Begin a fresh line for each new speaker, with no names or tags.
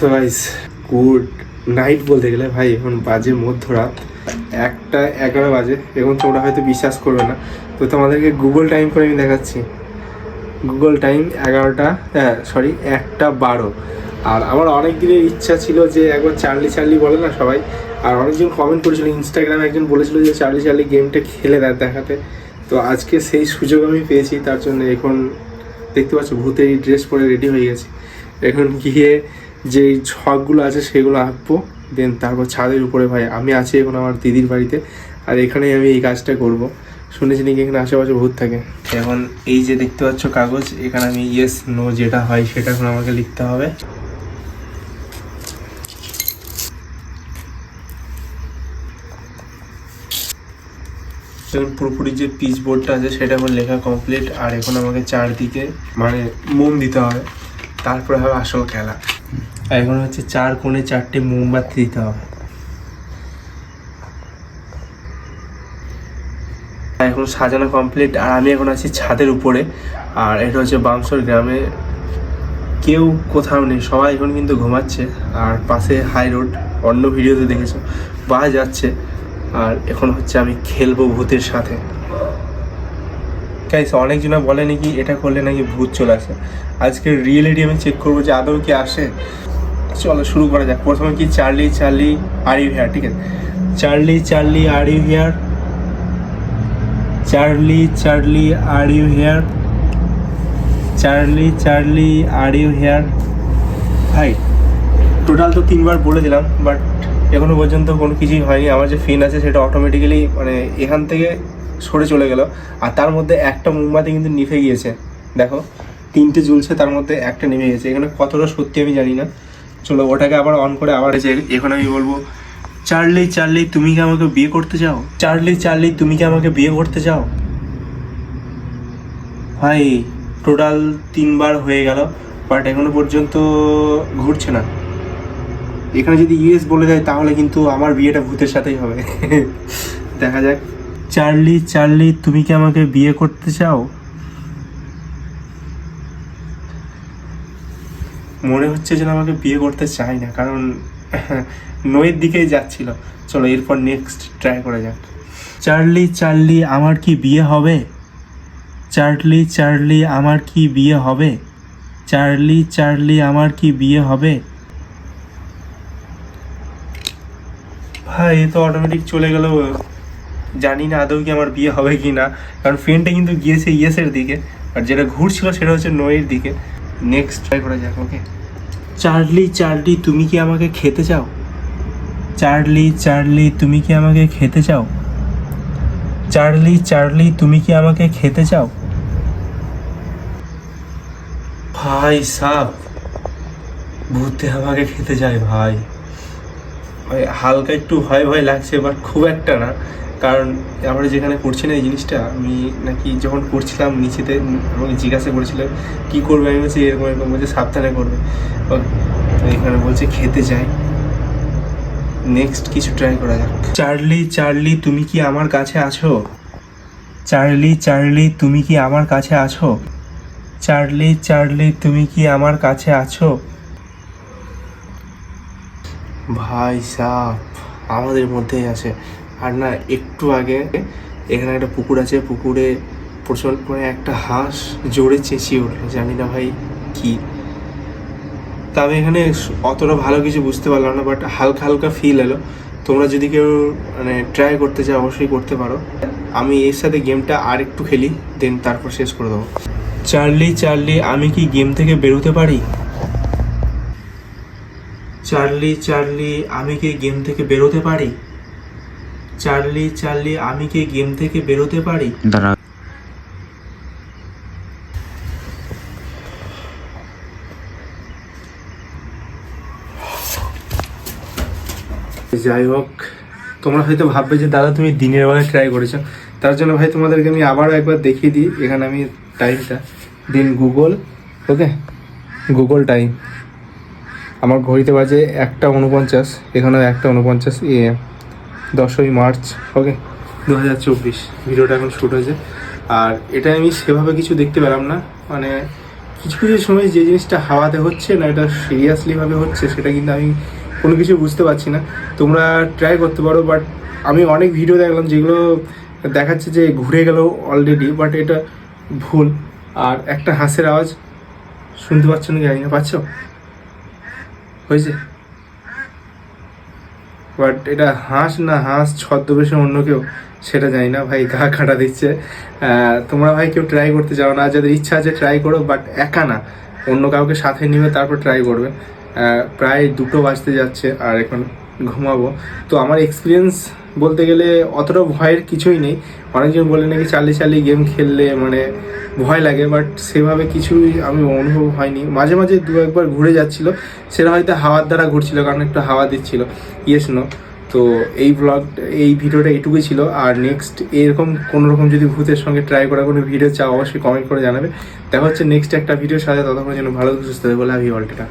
So guys good night বলতে গেলে ভাই, এখন বাজে মধ্যরাত। একটা এগারো বাজে, এখন তোমরা হয়তো বিশ্বাস করবে না। তো তোমাদেরকে গুগল টাইম করে আমি দেখাচ্ছি। গুগল টাইম এগারোটা হ্যাঁ সরি একটা বারো। আর আমার অনেক দিনের ইচ্ছা ছিল যে একবার চার্লি চার্লি বলে না সবাই? আর অনেকজন কমেন্ট করেছিল ইনস্টাগ্রামে একজন বলেছিল যে চার্লি চার্লি গেমটা খেলে দেয় দেখাতে। তো আজকে সেই সুযোগ আমি পেয়েছি, তার জন্য এখন দেখতে পাচ্ছ, ভূতের ড্রেস পরে রেডি হয়ে গেছে। এখন গিয়ে যে ছকগুলো আছে সেগুলো আঁকবো দেন তারপর ছাদের উপরে ভাই, আমি আছি এখন আমার দিদির বাড়িতে, আর এখানেই আমি এই কাজটা করব। শুনেছি নাকি এখানে আশেপাশে ভূত থাকে? এখন এই যে দেখতে পাচ্ছ কাগজ, এখানে আমি ইয়েস নো যেটা হয় সেটা এখন আমাকে লিখতে হবে। এখন পুরোপুরি যে পিচ বোর্ডটা আছে সেটা এখন লেখা কমপ্লিট আর এখন আমাকে চারদিকে মানে মোম দিতে হবে। তারপরে হবে আসল খেলা। এখন হচ্ছে চার কোণে চারটে মোমবাতি দিতে হবে। এখন সাজানো কমপ্লিট আর আমি এখন আছি ছাদের উপরে, আর এটা হচ্ছে বামসর গ্রামে। কেউ কোথাও নেই, সবাই এখন কিন্তু ঘুমাচ্ছে, আর পাশে হাই রোড অন্য ভিডিওতে দেখেছ বা যাচ্ছে, আর এখন হচ্ছে আমি খেলব ভূতের সাথে। গাইস অনেকজনা বলে নাকি এটা করলে নাকি ভূত চলে আসে। আজকে রিয়েলিটি আমি চেক করব যে আদৌ কি আসে। চলো, শুরু করা যাক। প্রথমে কি Charlie Charlie are you here ঠিক আছে। Charlie Charlie are you here Charlie Charlie are you here Charlie Charlie are you here ভাই টোটাল তো তিনবার বলে দিলাম বাট এখনও পর্যন্ত কোনো কিছুই হয়নি। আমার যে ফিন আছে, সেটা অটোমেটিক্যালি মানে এখান থেকে সরে চলে গেল। আর তার মধ্যে একটা মোমবাতি কিন্তু নিভে গিয়েছে। দেখো, তিনটে জ্বলছে, তার মধ্যে একটা নেমে গেছে। এখানে কতটা সত্যি আমি জানি না। চলো ওটাকে আবার অন করে আবার এসে এখন আমি বলব চার্লি চার্লি তুমি কি আমাকে বিয়ে করতে চাও? চার্লি চার্লি তুমি কি আমাকে বিয়ে করতে চাও? ভাই টোটাল তিনবার হয়ে গেল বাট এখনও পর্যন্ত ঘুরছে না। এখানে যদি ইউএস বলে দেয় তাহলে কিন্তু আমার বিয়েটা ভূতের সাথেই হবে। দেখা যাক। চার্লি চার্লি তুমি কি আমাকে বিয়ে করতে চাও? মনে হচ্ছে যেন আমাকে বিয়ে করতে চাই না, কারণ নয়ের দিকেই যাচ্ছিল। চলো এরপর নেক্সট ট্রাই করা যাক। চার্লি চার্লি, আমার কি বিয়ে হবে? চার্লি চার্লি, আমার কি বিয়ে হবে? চার্লি চার্লি, আমার কি বিয়ে হবে? ভাই, এ তো অটোমেটিক চলে গেল। জানি না আদৌ কি আমার বিয়ে হবে কি না কারণ ফ্রেন্ডটা কিন্তু গিয়েছে ইয়েসের দিকে, আর যেটা ঘুরছিল সেটা হচ্ছে নয়ের দিকে। নেক্সট ট্রাই করা যাক ওকে চার্লি চার্লি তুমি কি আমাকে খেতে চাও? চার্লি চার্লি তুমি কি আমাকে খেতে চাও? চার্লি চার্লি তুমি কি আমাকে খেতে চাও? ভাই সাব ভূতে আমাকে খেতে চায় ভাই। ভাই হালকা একটু ভয় ভয় লাগছে বাট খুব একটা না। কারণ আমরা যেখানে করছি না এই জিনিসটা, আমি নাকি যখন করছিলাম নিচেতে আমাকে জিজ্ঞাসা করেছিল, কি করবে? আমি বলছি, এরকম এরকম। বলছে, সাবধানে করবে। এখানে বলছে, খেতে চাই নেক্সট কিছু ট্রাই করা যাক। চার্লি চার্লি, তুমি কি আমার কাছে আছো? চার্লি চার্লি, তুমি কি আমার কাছে আছো? চার্লি চার্লি, তুমি কি আমার কাছে আছো? ভাই সাপ আমাদের মধ্যেই আছে। আর না, একটু আগে এখানে একটা পুকুর আছে, পুকুরে প্রচণ্ড করে একটা হাঁস জোরে চেঁচিয়ে উঠল জানি না ভাই কি? তা আমি এখানে অতটা ভালো কিছু বুঝতে পারলাম না বাট হালকা হালকা ফিল এলো। তোমরা যদি কেউ মানে ট্রাই করতে চাও, অবশ্যই করতে পারো। আমি এর সাথে গেমটা আর একটু খেলি দেন তারপর শেষ করে দেবো। চার্লি চার্লি, আমি কি গেম থেকে বেরোতে পারি? চার্লি চার্লি, আমি কি গেম থেকে বেরোতে পারি? চার্লি চার্লি আমি কি গেম থেকে বেরোতে পারি?
দাঁড়া।
যাই হোক তোমরা হয়তো ভাববে যে দাদা তুমি দিনের বেলায় ট্রাই করেছ। তার জন্য ভাই তোমাদেরকে আমি আবারও একবার দেখিয়ে দিই এখানে আমি টাইমটা দিন গুগল ওকে গুগল টাইম আমার ঘড়িতে বাজে একটা উনপঞ্চাশ এখানেও একটা উনপঞ্চাশ এ দশই মার্চ ওকে দু হাজার চব্বিশ, ভিডিওটা এখন শ্যুট হয়েছে। আর এটা আমি সেভাবে কিছু দেখতে পেলাম না। মানে কিছু কিছু সময় যে জিনিসটা হাওয়াতে হচ্ছে না এটা সিরিয়াসলিভাবে হচ্ছে, সেটা কিন্তু আমি কোনো কিছু বুঝতে পারছি না। তোমরা ট্রাই করতে পারো বাট আমি অনেক ভিডিও দেখলাম যেগুলো দেখাচ্ছে যে ঘুরে গেল অলরেডি বাট এটা ভুল। আর একটা হাসের আওয়াজ, শুনতে পাচ্ছ না জানি না, পাচ্ছ? হয়েছে? বাট এটা হাঁস না, হাঁস ছদ্মবেশে অন্য কেউ, সেটা জানি না ভাই, গা কাটা দিচ্ছে। তোমরা ভাই কেউ ট্রাই করতে চাও না, যাদের ইচ্ছা আছে ট্রাই করো বাট একা না। অন্য কাউকে সাথে নিবে, তারপর ট্রাই করবে। প্রায় দুটো বাজতে যাচ্ছে, আর এখন ঘুমাবো। তো আমার এক্সপিরিয়েন্স বলতে গেলে অতটা ভয়ের কিছুই নেই। অনেকজন বলে নাকি চালিয়ে চালিয়ে গেম খেললে মানে ভয় লাগে বাট সেভাবে কিছুই আমি অনুভব হয়নি। মাঝে মাঝে দু একবার ঘুরে যাচ্ছিল, সেটা হয়তো হাওয়ার দ্বারা ঘুরছিল, কারণ একটু হাওয়া দিচ্ছিল। ইয়েস নো তো এই ব্লগ এই ভিডিওটা এইটুকুই ছিল। আর নেক্সট এরকম কোনো রকম যদি ভূতের সঙ্গে ট্রাই করা কোনো ভিডিও চাও, অবশ্যই কমেন্ট করে জানাবে। দেখা হচ্ছে নেক্সট একটা ভিডিওর সাথে ততক্ষণ যেন ভালো সুস্থ হবে বলে আমি অলটা